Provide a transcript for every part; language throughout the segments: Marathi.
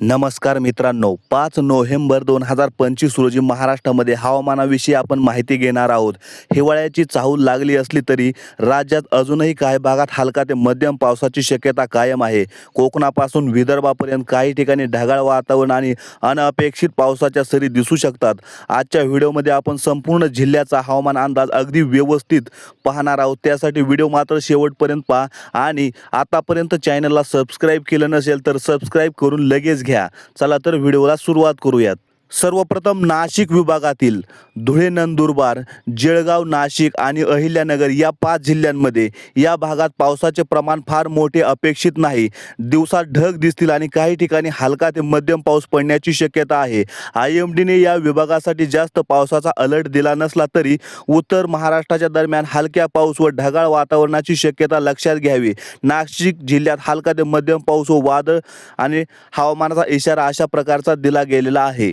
नमस्कार मित्रांनो पाच नोव्हेंबर दोन हजार पंचवीस रोजी महाराष्ट्रामध्ये हवामानाविषयी आपण माहिती घेणार आहोत. हिवाळ्याची चाहूल लागली असली तरी राज्यात अजूनही काही भागात हलका ते मध्यम पावसाची शक्यता कायम आहे. कोकणापासून विदर्भापर्यंत काही ठिकाणी ढगाळ वातावरण आणि अनपेक्षित पावसाच्या सरी दिसू शकतात. आजच्या व्हिडिओमध्ये आपण संपूर्ण जिल्ह्याचा हवामान अंदाज अगदी व्यवस्थित पाहणार आहोत. त्यासाठी व्हिडिओ मात्र शेवटपर्यंत पहा आणि आतापर्यंत चॅनलला सबस्क्राईब केलं नसेल तर सबस्क्राईब करून लगेच घ्या. चला तर व्हिडिओला सुरुवात करूयात. सर्वप्रथम नाशिक विभागातील धुळे नंदुरबार जळगाव नाशिक आणि अहिल्यानगर या पाच जिल्ह्यांमध्ये या भागात पावसाचे प्रमाण फार मोठे अपेक्षित नाही. दिवसात ढग दिसतील आणि काही ठिकाणी हलका ते मध्यम पाऊस पडण्याची शक्यता आहे. आय एम डीने या विभागासाठी जास्त पावसाचा अलर्ट दिला नसला तरी उत्तर महाराष्ट्राच्या दरम्यान हलक्या पाऊस व ढगाळ वातावरणाची शक्यता लक्षात घ्यावी. नाशिक जिल्ह्यात हलका ते मध्यम पाऊस व वादळ आणि हवामानाचा इशारा अशा प्रकारचा दिला गेलेला आहे.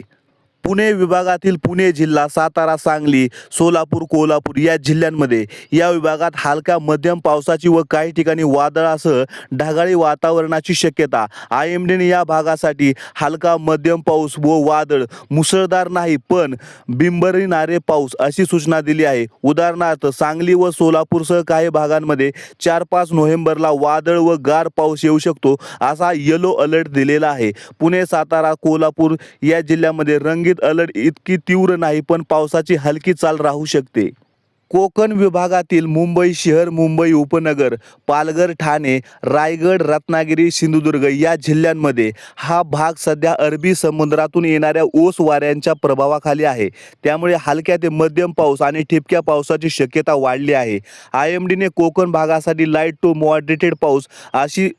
पुणे विभागातील पुणे जिल्हा सातारा सांगली सोलापूर कोल्हापूर या जिल्ह्यांमध्ये या विभागात हलका मध्यम पावसाची व काही ठिकाणी वादळासह ढगाळी वातावरणाची शक्यता. आय एम डीने या भागासाठी हलका मध्यम पाऊस व वादळ मुसळधार नाही पण बिंबरिणारे पाऊस अशी सूचना दिली आहे. उदाहरणार्थ सांगली व सोलापूरसह काही भागांमध्ये चार पाच नोव्हेंबरला वादळ व गार पाऊस येऊ शकतो असा येलो अलर्ट दिलेला आहे. पुणे सातारा कोल्हापूर या जिल्ह्यामध्ये रंगीत अलर्ट इतकी तीव्र नाही पण पावसाची हलकी चाल राहू शकते. कोकण विभागातील मुंबई शहर मुंबई उपनगर पालघर ठाणे रायगड रत्नागिरी सिंधुदुर्ग या जिल्ह्यांमध्ये हा भाग सध्या अरबी समुद्रातून येणाऱ्या ओस वाऱ्यांच्या प्रभावाखाली आहे. त्यामुळे हलक्या ते मध्यम पाऊस आणि ठिपक्या पावसाची शक्यता वाढली आहे. आय एम डीने कोकण भागासाठी लाइट टू मॉडरेटेड पाऊस अशी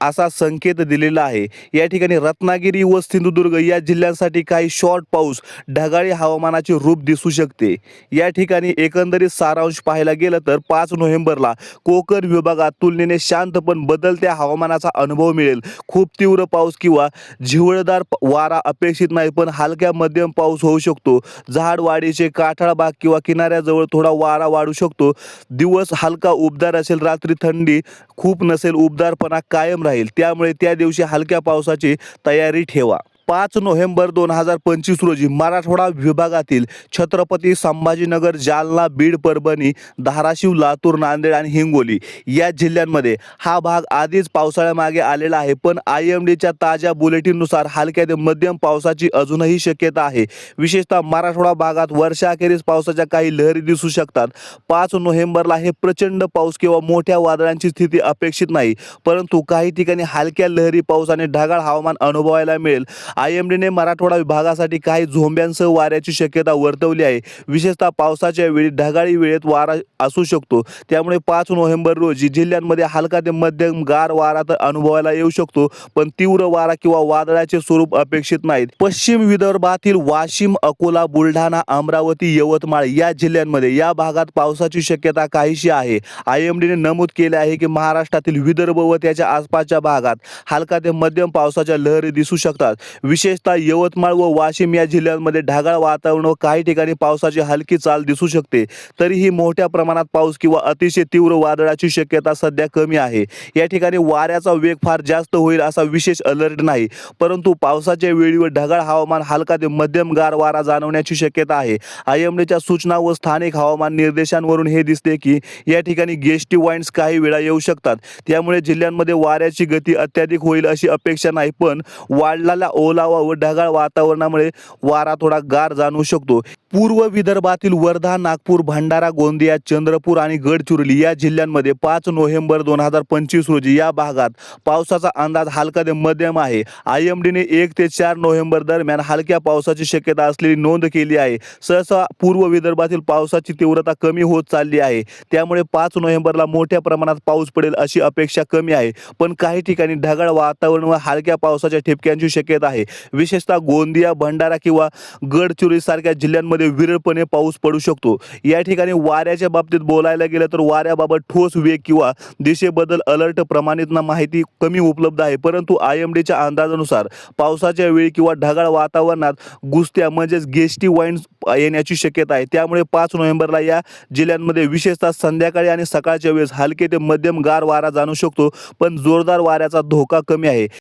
असा संकेत दिलेला आहे. या ठिकाणी रत्नागिरी व सिंधुदुर्ग या जिल्ह्यांसाठी काही शॉर्ट पाऊस ढगाळी हवामानाचे रूप दिसू शकते. या ठिकाणी एकंदरीत सारांश पाहायला गेलं तर पाच नोव्हेंबरला कोकण विभागात तुलनेने शांत पण बदलत्या हवामानाचा अनुभव मिळेल. खूप तीव्र पाऊस किंवा झिवळदार वारा अपेक्षित नाही पण हलक्या मध्यम पाऊस होऊ शकतो. झाडवाडीचे काठाळ भाग किंवा किनाऱ्याजवळ थोडा वारा वाढू शकतो. दिवस हलका उबदार असेल रात्री थंडी खूप नसेल उबदारपणा कायम राहील. त्यामुळे त्या दिवशी हलक्या पावसाची तयारी ठेवा. पाच नोव्हेंबर दोन हजार पंचवीस रोजी मराठवाडा विभागातील छत्रपती संभाजीनगर जालना बीड परभणी धाराशिव लातूर नांदेड आणि हिंगोली या जिल्ह्यांमध्ये हा भाग आधीच पावसाळ्यामागे आलेला आहे. पण आय एम डीच्या ताज्या बुलेटिननुसार हलक्या ते मध्यम पावसाची अजूनही शक्यता आहे. विशेषतः मराठवाडा भागात वर्षाखेरीस पावसाच्या काही लहरी दिसू शकतात. पाच नोव्हेंबरला हे प्रचंड पाऊस किंवा मोठ्या वादळांची स्थिती अपेक्षित नाही. परंतु काही ठिकाणी हलक्या लहरी पाऊस आणि ढगाळ हवामान अनुभवायला मिळेल. आय एम डीने मराठवाडा विभागासाठी काही झोंब्यांसह वाऱ्याची शक्यता वर्तवली आहे. विशेषतः पावसाच्या वेळी ढगाळी वेळेत वारा असू शकतो. त्यामुळे पाच नोव्हेंबर रोजी जिल्ह्यांमध्ये हलका ते मध्यम गार वारा तर अनुभवायला येऊ शकतो पण तीव्र वारा किंवा वादळाचे स्वरूप अपेक्षित नाहीत. पश्चिम विदर्भातील वाशिम अकोला बुलढाणा अमरावती यवतमाळ या जिल्ह्यांमध्ये या भागात पावसाची शक्यता काहीशी आहे. आय एम डीने नमूद केले आहे की महाराष्ट्रातील विदर्भ व त्याच्या आसपासच्या भागात हलका ते मध्यम पावसाच्या लहरी दिसू शकतात. विशेषतः यवतमाळ व वाशिम या जिल्ह्यांमध्ये ढगाळ वातावरण व काही ठिकाणी पावसाची हलकी चाल दिसू शकते. तरीही मोठ्या प्रमाणात पाऊस किंवा अतिशय तीव्र वादळाची शक्यता सध्या कमी आहे. या ठिकाणी वाऱ्याचा वेग फार जास्त होईल असा विशेष अलर्ट नाही. परंतु पावसाच्या वेळीवर ढगाळ हवामान हलका ते मध्यम गार वारा जाणवण्याची शक्यता आहे. आय एम डीच्या सूचना व स्थानिक हवामान निर्देशांवरून हे दिसते की या ठिकाणी गेस्टी वाईन्स काही वेळा येऊ शकतात. त्यामुळे जिल्ह्यांमध्ये वाऱ्याची गती अत्याधिक होईल अशी अपेक्षा नाही पण वाढलेला ओलावा व ढगाळ वातावरणामुळे वारा थोडा गार जाणवू शकतो. पूर्व विदर्भातील वर्धा नागपूर भंडारा गोंदिया चंद्रपूर आणि गडचिरोली या जिल्ह्यांमध्ये पाच नोव्हेंबर दोन हजार पंचवीस रोजी या भागात पावसाचा अंदाज हलका ते मध्यम आहे. आय एम डीने एक ते चार नोव्हेंबर दरम्यान हलक्या पावसाची शक्यता असलेली नोंद केली आहे. सहसा पूर्व विदर्भातील पावसाची तीव्रता कमी होत चालली आहे. त्यामुळे पाच नोव्हेंबरला मोठ्या प्रमाणात पाऊस पडेल अशी अपेक्षा कमी आहे. पण काही ठिकाणी ढगाळ वातावरण व हलक्या पावसाच्या ठिपक्यांची शक्यता आहे. विशेषतः गोंदिया भंडारा किंवा गडचिरोली सारख्या जिल्ह्यांमध्ये विरळपणे पाऊस पडू शकतो. या ठिकाणी वाऱ्याच्या बाबतीत बोलायला गेलं तर वाऱ्याबाबत ठोस वेग किंवा दिशेबद्दल अलर्ट प्रमाणित माहिती कमी उपलब्ध आहे. परंतु आय एम डीच्या अंदाजानुसार पावसाच्या वेळी किंवा ढगाळ वातावरणात गुस्त्या म्हणजेच गेस्टी वाईन येण्याची शक्यता आहे. त्यामुळे पाच नोव्हेंबरला या जिल्ह्यांमध्ये विशेषतः संध्याकाळी आणि सकाळच्या वेळेस हलके ते मध्यम गार वारा जाणू शकतो. पण जोरदार वाऱ्याचा धोका कमी आहे.